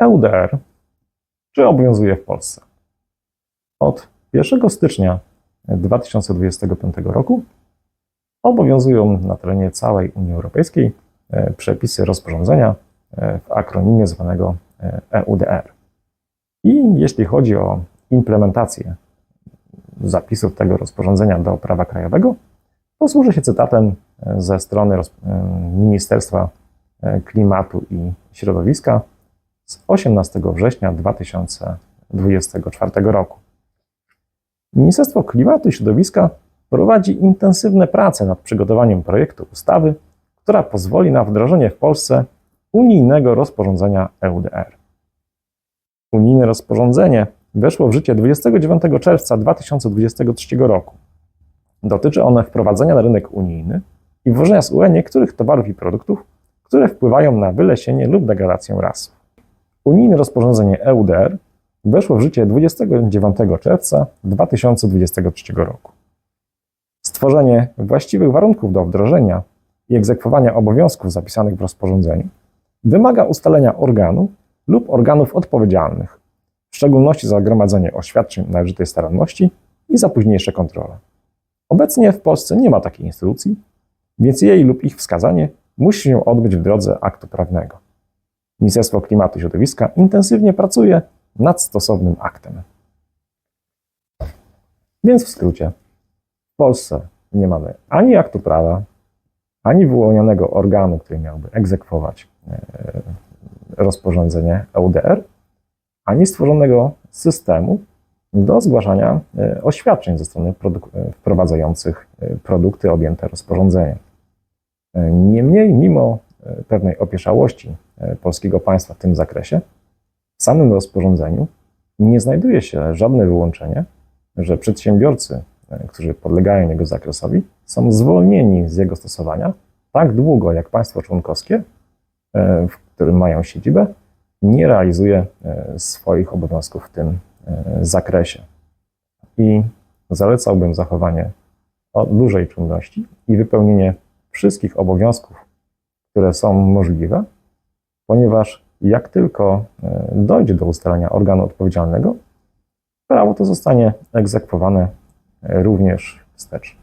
EUDR czy obowiązuje w Polsce? Od 1 stycznia 2025 roku obowiązują na terenie całej Unii Europejskiej e, przepisy rozporządzenia e, w akronimie zwanego e, EUDR. I jeśli chodzi o implementację zapisów tego rozporządzenia do prawa krajowego, posłużę się cytatem ze strony Ministerstwa Klimatu i Środowiska z 18 września 2024 roku. Ministerstwo Klimatu i Środowiska prowadzi intensywne prace nad przygotowaniem projektu ustawy, która pozwoli na wdrożenie w Polsce unijnego rozporządzenia EUDR. Unijne rozporządzenie weszło w życie 29 czerwca 2023 roku. Dotyczy one wprowadzenia na rynek unijny i wwożenia z UE niektórych towarów i produktów, które wpływają na wylesienie lub degradację lasów. Unijne rozporządzenie EUDR weszło w życie 29 czerwca 2023 roku. Stworzenie właściwych warunków do wdrożenia i egzekwowania obowiązków zapisanych w rozporządzeniu wymaga ustalenia organu lub organów odpowiedzialnych, w szczególności za gromadzenie oświadczeń należytej staranności i za późniejsze kontrole. Obecnie w Polsce nie ma takiej instytucji, więc jej lub ich wskazanie musi się odbyć w drodze aktu prawnego. Ministerstwo Klimatu i Środowiska intensywnie pracuje nad stosownym aktem. Więc w skrócie, w Polsce nie mamy ani aktu prawa, ani wyłonionego organu, który miałby egzekwować e, rozporządzenie EUDR, ani stworzonego systemu do zgłaszania e, oświadczeń ze strony produk- e, wprowadzających produkty objęte rozporządzeniem. Niemniej, mimo pewnej opieszałości polskiego państwa w tym zakresie, w samym rozporządzeniu nie znajduje się żadne wyłączenie, że przedsiębiorcy, e, którzy podlegają jego zakresowi, są zwolnieni z jego stosowania tak długo, jak państwo członkowskie, e, w którym mają siedzibę, nie realizuje e, swoich obowiązków w tym e, zakresie. I zalecałbym zachowanie dużej czujności i wypełnienie wszystkich obowiązków, które są możliwe, ponieważ jak tylko e, dojdzie do ustalenia organu odpowiedzialnego, prawo to zostanie egzekwowane e, również wstecz.